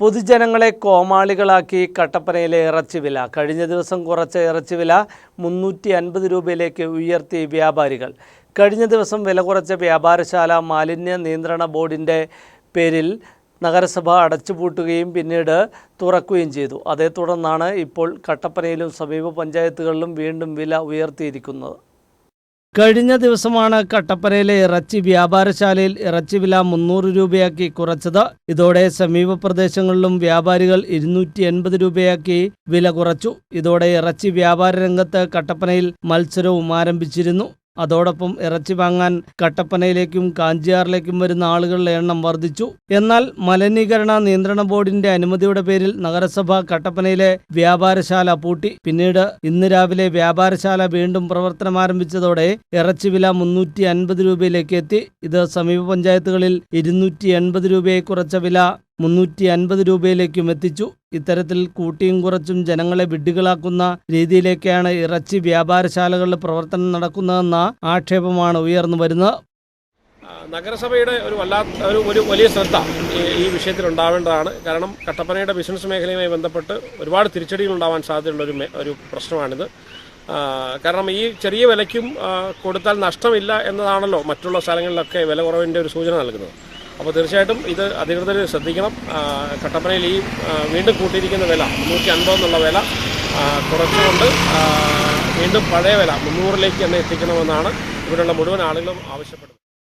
പൊതുജനങ്ങളെ കോമാളികളാക്കി കട്ടപ്പനയിലെ ഇറച്ചി വില കഴിഞ്ഞ ദിവസം കുറച്ച ഇറച്ചി വില മുന്നൂറ്റി അൻപത് രൂപയിലേക്ക് ഉയർത്തി വ്യാപാരികൾ. കഴിഞ്ഞ ദിവസം വില കുറച്ച വ്യാപാരശാല മാലിന്യ നിയന്ത്രണ ബോർഡിന്റെ പേരിൽ നഗരസഭ അടച്ചുപൂട്ടുകയും പിന്നീട് തുറക്കുകയും ചെയ്തു. അതേ തുടർന്നാണ് ഇപ്പോൾ കട്ടപ്പനയിലും സമീപ പഞ്ചായത്തുകളിലും വീണ്ടും വില ഉയർത്തിയിരിക്കുന്നത്. കഴിഞ്ഞ ദിവസമാണ് കട്ടപ്പനയിലെ ഇറച്ചി വ്യാപാരശാലയിൽ ഇറച്ചി വില മുന്നൂറ് രൂപയാക്കി കുറച്ചത്. ഇതോടെ സമീപ പ്രദേശങ്ങളിലും വ്യാപാരികൾ ഇരുന്നൂറ്റി എൺപത് രൂപയാക്കി വില കുറച്ചു. ഇതോടെ ഇറച്ചി വ്യാപാര രംഗത്ത് കട്ടപ്പനയിൽ മത്സരവും ആരംഭിച്ചിരുന്നു. അതോടൊപ്പം ഇറച്ചി വാങ്ങാൻ കട്ടപ്പനയിലേക്കും കാഞ്ചിയാറിലേക്കും വരുന്ന ആളുകളുടെ എണ്ണം വർദ്ധിച്ചു. എന്നാൽ മലിനീകരണ നിയന്ത്രണ ബോർഡിന്റെ അനുമതിയുടെ പേരിൽ നഗരസഭ കട്ടപ്പനയിലെ വ്യാപാരശാല പൂട്ടി. പിന്നീട് ഇന്ന് രാവിലെ വ്യാപാരശാല വീണ്ടും പ്രവർത്തനം ആരംഭിച്ചതോടെ ഇറച്ചി വില മുന്നൂറ്റി അൻപത് രൂപയിലേക്ക് എത്തി. ഇത് സമീപ പഞ്ചായത്തുകളിൽ ഇരുന്നൂറ്റി എൺപത് രൂപയെ കുറച്ച വില മുന്നൂറ്റി അൻപത് രൂപയിലേക്കും എത്തിച്ചു. ഇത്തരത്തിൽ കൂട്ടിയും കുറച്ചും ജനങ്ങളെ വിഡ്ഢികളാക്കുന്ന രീതിയിലേക്കാണ് ഇറച്ചി വ്യാപാരശാലകളുടെ പ്രവർത്തനം നടക്കുന്നതെന്ന ആക്ഷേപമാണ് ഉയർന്നു വരുന്നത്. നഗരസഭയുടെ ഒരു വല്ലാത്ത ഒരു ഒരു വലിയ ശ്രദ്ധ ഈ- വിഷയത്തിൽ ഉണ്ടാവേണ്ടതാണ്. കാരണം കട്ടപ്പനയുടെ ബിസിനസ് മേഖലയുമായി ബന്ധപ്പെട്ട് ഒരുപാട് തിരിച്ചടികൾ ഉണ്ടാവാൻ സാധ്യതയുള്ള ഒരു ഒരു പ്രശ്നമാണിത്. കാരണം ഈ ചെറിയ വിലയ്ക്കും കൊടുത്താൽ നഷ്ടമില്ല എന്നതാണല്ലോ മറ്റുള്ള സ്ഥലങ്ങളിലൊക്കെ വില കുറവിന്റെ ഒരു സൂചന നൽകുന്നത്. അപ്പോൾ തീർച്ചയായിട്ടും ഇത് അധികൃതർ ശ്രദ്ധിക്കണം. കട്ടപ്പനയിൽ ഈ വീണ്ടും കൂട്ടിയിരിക്കുന്ന വില മുന്നൂറ്റി അൻപത് എന്നുള്ള വില കുറച്ചുകൊണ്ട് വീണ്ടും പഴയ വില മുന്നൂറിലേക്ക് തന്നെ എത്തിക്കണമെന്നാണ് ഇവിടെയുള്ള മുഴുവൻ ആളുകളും ആവശ്യപ്പെടുന്നത്.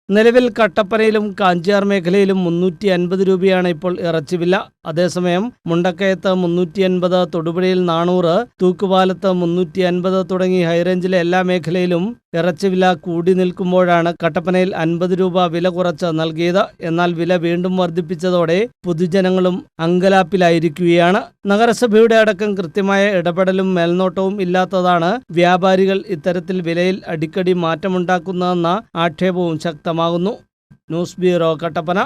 നിലവിൽ കട്ടപ്പനയിലും കാഞ്ചിയാർ മേഖലയിലും മുന്നൂറ്റി അൻപത് രൂപയാണ് ഇപ്പോൾ ഇറച്ചി വില അതേസമയം മുണ്ടക്കയത്ത് മുന്നൂറ്റി അൻപത് തൊടുപുഴയിൽ നാനൂറ് തൂക്കുപാലത്ത് മുന്നൂറ്റി അൻപത് തുടങ്ങി ഹൈറേഞ്ചിലെ എല്ലാ മേഖലയിലും ഇറച്ചിവില കൂടി നിൽക്കുമ്പോഴാണ് കട്ടപ്പനയിൽ അൻപത് രൂപ വില കുറച്ച് നൽകിയത്. എന്നാൽ വില വീണ്ടും വർദ്ധിപ്പിച്ചതോടെ പൊതുജനങ്ങളും അങ്കലാപ്പിലായിരിക്കുകയാണ്. നഗരസഭയുടെ അടക്കം കൃത്യമായ ഇടപെടലും മേൽനോട്ടവും ഇല്ലാത്തതാണ് വ്യാപാരികൾ ഇത്തരത്തിൽ വിലയിൽ അടിക്കടി മാറ്റമുണ്ടാക്കുന്നതെന്ന ആക്ഷേപവും ശക്തമാകുന്നു. News bureau Kattappana.